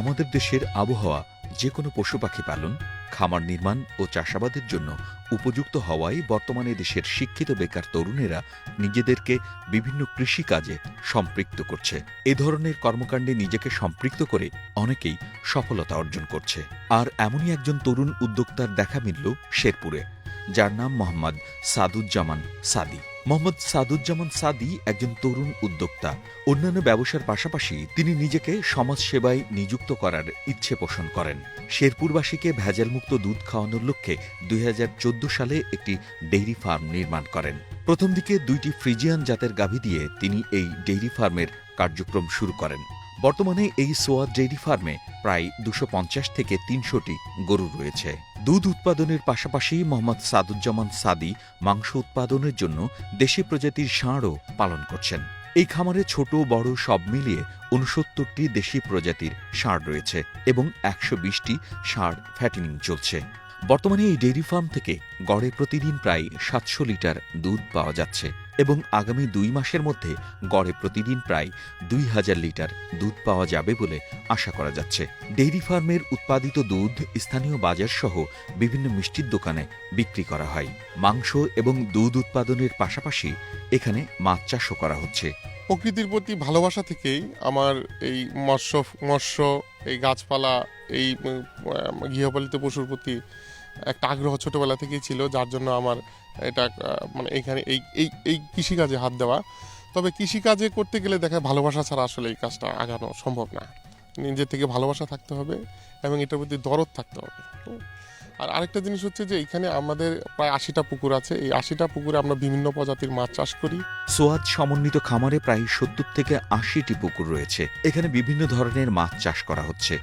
আমাদের দেশের আবহাওয়া যে কোনো পশু পাখি পালন, খামার নির্মাণ ও চাষাবাদের জন্য উপযুক্ত হওয়ায় বর্তমানে দেশের শিক্ষিত বেকার তরুণেরা নিজেদেরকে বিভিন্ন কৃষিকাজে সম্পৃক্ত করছে। এ ধরনের কর্মকাণ্ডে নিজেকে সম্পৃক্ত করে অনেকেই সফলতা অর্জন করছে। আর এমনই একজন তরুণ উদ্যোক্তার দেখা মিলল শেরপুরে, যার নাম মোহাম্মদ সাদুজ্জামান সাদি। মোহাম্মদ সাদুজ্জামান সাদি একজন তরুণ উদ্যোক্তা। অন্যান্য ব্যবসার পাশাপাশি তিনি নিজেকে সমাজ সেবায় নিযুক্ত করার ইচ্ছে পোষণ করেন। শেরপুরবাসীকে ভেজালমুক্ত দুধ খাওয়ানোর লক্ষ্যে দুই হাজার চোদ্দ সালে একটি ডেইরি ফার্ম নির্মাণ করেন। প্রথম দিকে দুইটি ফ্রিজিয়ান জাতের গাভী দিয়ে তিনি এই ডেইরি ফার্মের কার্যক্রম শুরু করেন। বর্তমানে এই সোয়াদ ডেইরি ফার্মে প্রায় দুশো থেকে তিনশোটি গরু রয়েছে। দুধ উৎপাদনের পাশাপাশি মোহাম্মদ সাদুজ্জামান সাদি মাংস উৎপাদনের জন্য দেশি প্রজাতির ষাঁড়ও পালন করছেন। এই খামারে ছোট, বড় সব মিলিয়ে উনসত্তরটি দেশি প্রজাতির ষাঁড় রয়েছে এবং একশো বিশটি ষাঁড় ফ্যাটিনিং চলছে। বর্তমানে এই ডেইরি ফার্ম থেকে গড়ে প্রতিদিন প্রায় সাতশো লিটার দুধ পাওয়া যাচ্ছে। এবং আগামী দুই মাসের মধ্যে গড়ে প্রতিদিন প্রায় দুই হাজার লিটার দুধ পাওয়া যাবে বলে আশা করা যাচ্ছে। ডেইরি ফার্মের উৎপাদিত দুধ স্থানীয় বাজার সহ বিভিন্ন মিষ্টির দোকানে বিক্রি করা হয়। মাংস এবং দুধ উৎপাদনের পাশাপাশি এখানে মাছ চাষও করা হচ্ছে। প্রকৃতির প্রতি ভালোবাসা থেকেই আমার এই মৎস্য মৎস্য, এই গাছপালা, এই গৃহপালিত পশুর প্রতি একটা আগ্রহ ছোটবেলা থেকেই ছিল, যার জন্য আমার এটা মানে এইখানে এই এই এই কৃষিকাজে হাত দেওয়া। তবে কৃষিকাজে করতে গেলে দেখা ভালোবাসা ছাড়া আসলে এই কাজটা আগানো সম্ভব না। নিজের থেকে ভালোবাসা থাকতে হবে এবং এটার প্রতি দরদ থাকতে হবে। আর আরেকটা জিনিস হচ্ছে যে এখানে আমাদের প্রায় আশিটা পুকুর আছে। এই আশিটা পুকুরে আমরা বিভিন্ন প্রজাতির মাছ চাষ করি। সোয়াদ সমন্বিত খামারে প্রায় সত্তর থেকে আশিটি পুকুর রয়েছে। এখানে বিভিন্ন ধরনের মাছ চাষ করা হচ্ছে।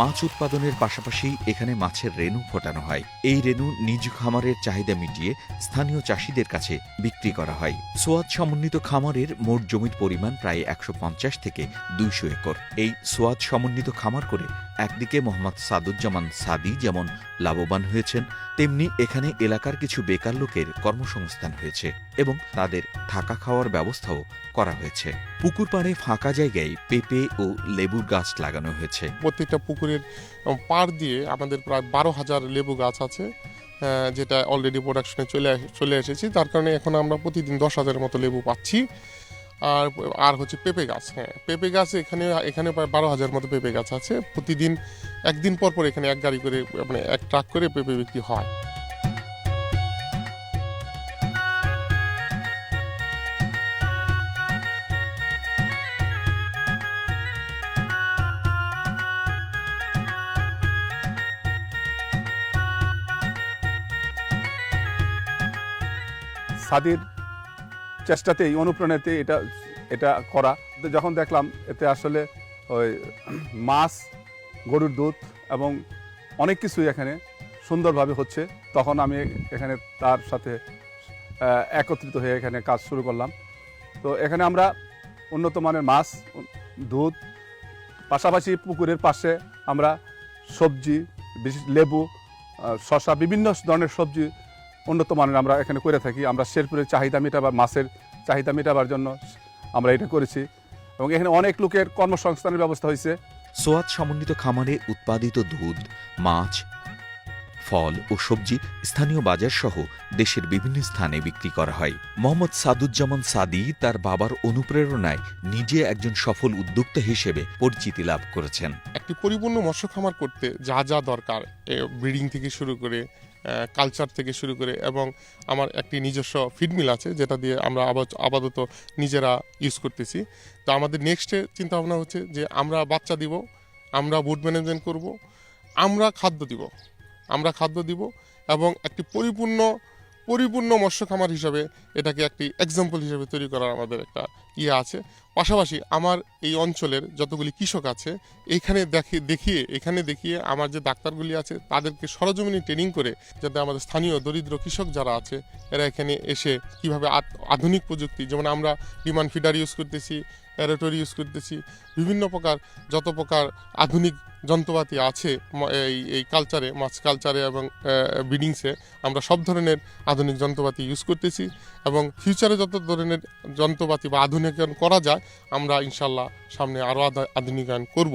মাছ উৎপাদনের পাশাপাশি এখানে মাছের রেণু ফোটানো হয়। এই রেণু নিজ খামারের চাহিদা মিটিয়ে স্থানীয় চাষিদের কাছে বিক্রি করা হয়। সোয়াদ সমন্বিত খামারের মোট জমির পরিমাণ প্রায় একশো পঞ্চাশ থেকে দুইশো একর। এই সোয়াদ সমন্বিত খামার করে একদিকে মোহাম্মদ সাদুজ্জামান সাদি যেমন লাভবান হয়েছেন, তেমনি এখানে এলাকার কিছু বেকার লোকের কর্মসংস্থান হয়েছে এবং তাদের থাকা খাওয়ার ব্যবস্থাও করা হয়েছে। পুকুর পাড়ে ফাঁকা জায়গায় পেঁপে ও লেবুর গাছ লাগানো হয়েছে। প্রত্যেকটা পুকুরের পাড় দিয়ে আমাদের প্রায় বারো হাজার লেবু গাছ আছে যেটা অলরেডি প্রোডাকশনে চলে চলে এসেছি। তার কারণে এখন আমরা প্রতিদিন দশ হাজারের মতো লেবু পাচ্ছি। আর আর হচ্ছে পেঁপে গাছ হ্যাঁ। পেঁপে গাছ এখানে এখানে প্রায় বারো হাজার মতো পেঁপে গাছ আছে। প্রতিদিন, একদিন পর পর এখানে এক গাড়ি করে মানে এক ট্রাক করে পেঁপে বিক্রি হয়। সাদির চেষ্টাতেই অনুপ্রাণেতে এটা এটা করা। যখন দেখলাম এতে আসলে ওই মাছ, গরুর দুধ এবং অনেক কিছুই এখানে সুন্দরভাবে হচ্ছে, তখন আমি এখানে তার সাথে একত্রিত হয়ে এখানে কাজ শুরু করলাম। তো এখানে আমরা উন্নত মানের মাছ, দুধ, পাশাপাশি পুকুরের পাশে আমরা সবজি, বিশেষ লেবু শসা, বিভিন্ন ধরনের সবজি উন্নত মানের আমরা এখানে করে থাকি। আমরা শেরপুরের চাহিদা মেটাবার মাছের চাহিদা মেটাবার জন্য আমরা এটা করেছি। এবং এখানে অনেক লোকের কর্মসংস্থানের ব্যবস্থা হয়েছে। সোয়াদ সমন্বিত খামারে উৎপাদিত দুধ মাছ ফল ও সবজি স্থানীয় বাজার সহ দেশের বিভিন্ন স্থানে বিক্রি করা হয়। মোহাম্মদ সাদুজ্জামান সাদি তার বাবার অনুপ্রেরণায় নিজে একজন সফল উদ্যোক্তা হিসেবে পরিচিতি লাভ করেছেন। একটি পরিপূর্ণ মৎস্য খামার করতে যা যা দরকার ব্রিডিং থেকে শুরু করে কালচার থেকে শুরু করে এবং আমার একটি নিজস্ব ফিডমিল আছে, যেটা দিয়ে আমরা আপাতত নিজেরা ইউজ করতেছি। তো আমাদের নেক্সটে চিন্তা ভাবনা হচ্ছে যে আমরা বাচ্চা দিব, আমরা বুড ম্যানেজমেন্ট করব, আমরা খাদ্য দিব, আমরা খাদ্য দিব এবং একটি পরিপূর্ণ পরিপূর্ণ মৎস্য খামার হিসাবে এটাকে একটি এক্সাম্পল হিসাবে তৈরি করার আমাদের একটা ইয়ে আছে। পাশাপাশি আমার এই অঞ্চলের যতগুলি কৃষক আছে, এইখানে দেখে, দেখিয়ে, এখানে দেখিয়ে আমার যে ডাক্তারগুলি আছে, তাদেরকে সরজমিনি ট্রেনিং করে যাতে আমাদের স্থানীয় দরিদ্র কৃষক যারা আছে, এরা এখানে এসে কীভাবে আধুনিক প্রযুক্তি, যেমন আমরা ডিমান্ড ফিডার ইউজ করতেছি অ্যারেটর ইউজ করতেছি, বিভিন্ন প্রকার, যত প্রকার আধুনিক যন্ত্রপাতি আছে এই এই কালচারে মাছ কালচারে এবং ব্রিডিংসে আমরা সব ধরনের আধুনিক যন্ত্রপাতি ইউজ করতেছি এবং ফিউচারে যত ধরনের যন্ত্রপাতি বা আধুনিকায়ন করা যায় আমরা ইনশাল্লাহ সামনে আরও আধুনিকায়ন করব।